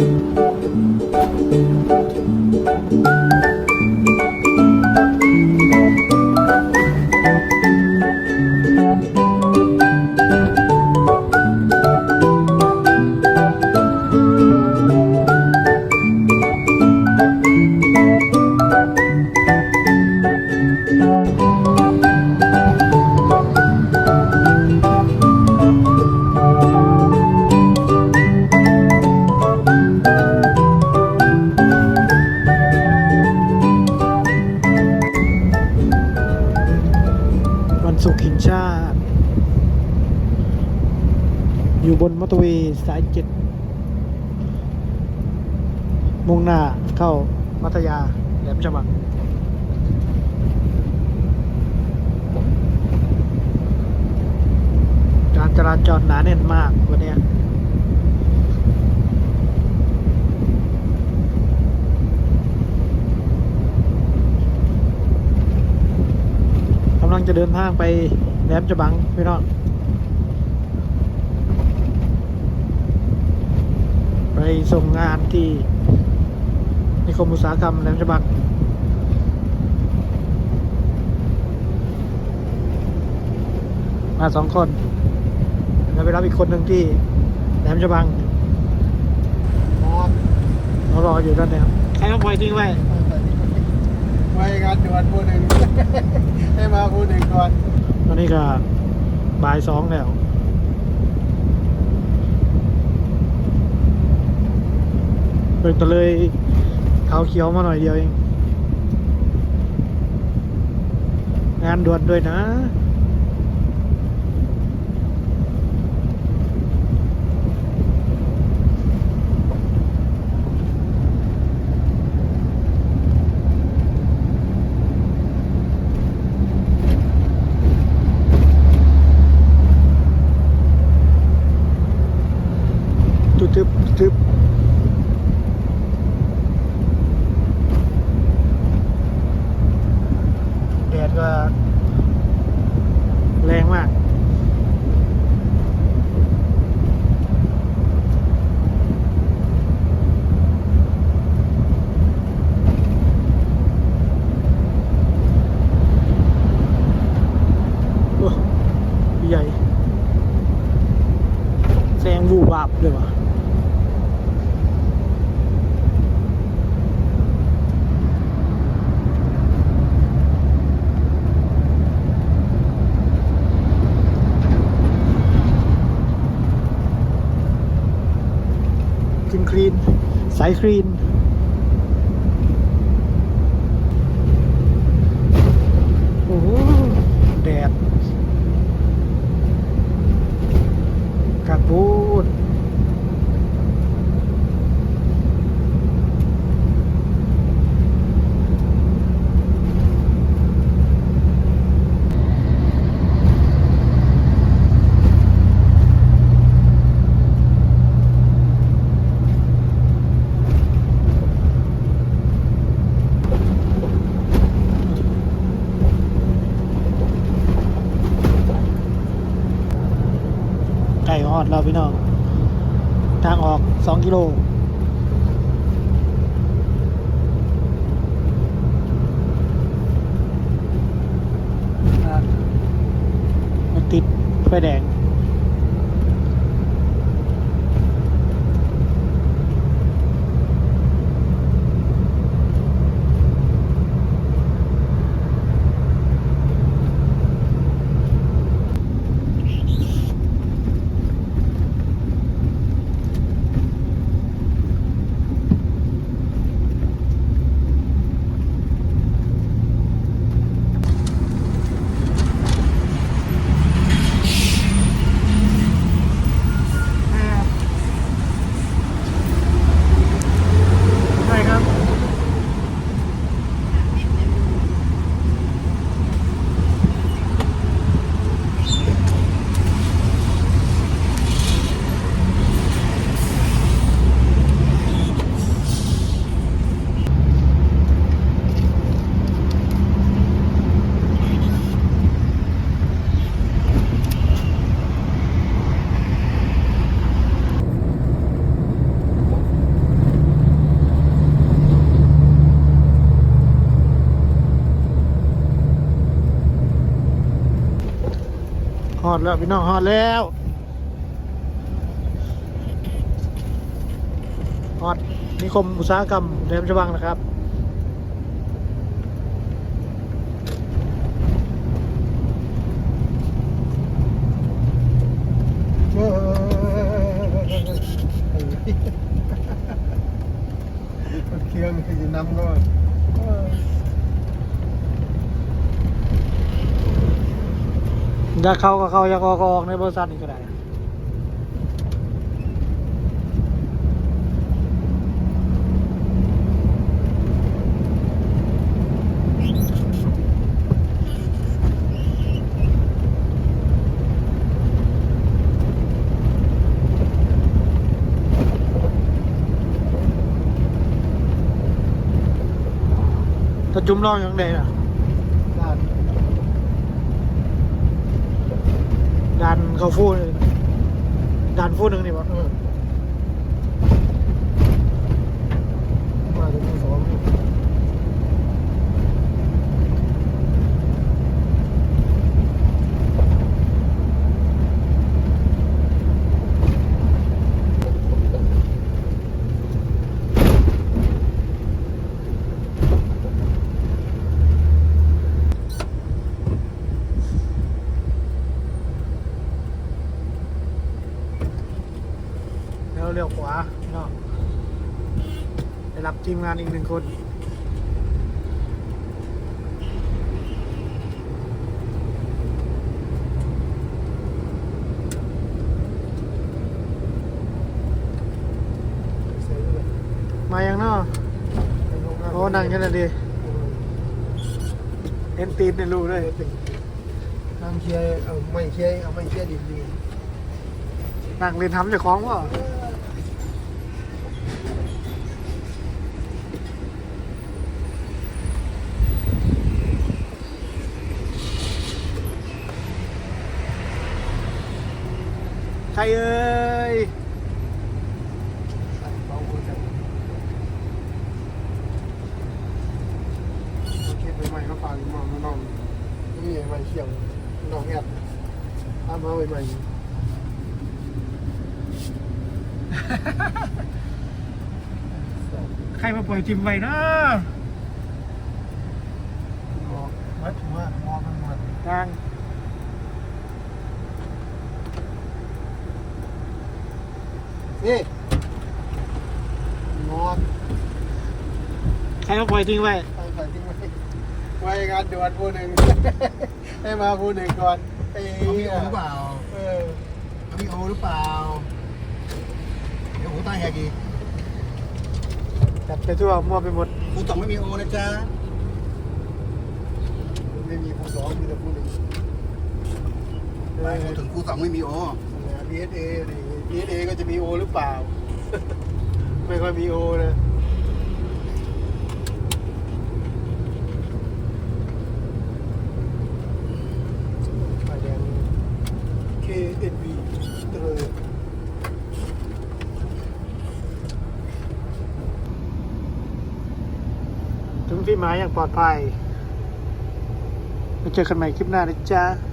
วัน สุขแห่งชาติ อยู่บนมอเตอร์เวย์สายเจ็ดมุ่งหน้าเข้ามัตยาแหลมฉบังการจราจรหนาแน่นมากวันนี้ยกำลั งจะเดินทางไปแหลมฉบังพี่น้องไปส่งงานที่นิคมอุตสาหกรรมแหลมฉบังมาสองคนแล้วไปรับอีกคนหนึ่งที่แหลมฉบังนอรออยู่ด้านนี้ใครมาปล่อยทิ้งไว้ ไปงานด่วนผู้หนึ่ง ให้มาผู้หนึ่งก่อน ตอนนี้ก็บ่ายสองแล้วเปิดตัวเลยเขาเขียวมาหน่อยเดียวเอง งานด่วนด้วยนะ ตุ ทึบทึบแดดก็แรงมาก โอ้ใหญ่ แซงวูบวาบเลยวะ คลีนสายคลีน โอ้โหแดดกัดพูดไก่ ฮอดเราพี่น้อง ทางออกสองกิโลติดไฟแดง ดแล้วพี่น้องฮอดแล้วฮอดนิคมอุตสาหกรรมแหลมฉบังนะครับเออเครื่องคือนำก็เออ อยากเข้าก็เข้าอยากออกก็ออกในบริษัทนี้ก็ได้ถ้าจุ่มลองอย่างใดน่ะ ด้าน ดันเขาฟู่ดันฟูหนึ่งนี่ปะเออมาถึงที่สอง แล้ว เลี้ยวขวาเนาะได้รับทีมงานอีกหนึ่งคนเสียเลยมายังเนาะโอ้นั่งกันเลยดีเห็นตีนในรูเลยนั่งเคลียร์เอาไม่เคลียร์เอาไม่เคลียร์ดีดีนั่งเรียนทำเจะคล้าของวะใครเอ้ย เบาหัวใจคิ ดไปใหม่ากมองน้องนี่ใหม่เขียวน้องแอดทำมาใหม่ใครมาปล่อยจิมไว้นะมองวัดหัวมองมันหมดทางนี่มองใครมาปล่อยทิ้งไว้ไปใส่ทิ้งไว้ ไว้งานด่วนผู้หนึ่ง ให้มาผู้หนึ่งก่อนไอ้เอามีโอหรือเปล่าเออเอามีโอหรือเปล่า เดี๋ยวหูใต้แหกอีกจัดไปทั่วมั่วไปหมดหูต่องไม่มีโอนะจ๊ะ ไม่มีผู้สองมีแต่ผู้หนึ่งไปหูถึงครูสองไม่มีโอพีเอสเอพีเอสเอก็จะมีโอหรือเปล่า ไม่ค่อยมีโอเลยไฟแดง KNV เตอร์ ถึง ที่หมายอย่างปลอดภัยไปเจอกันใหม่คลิปหน้านะจ๊ะ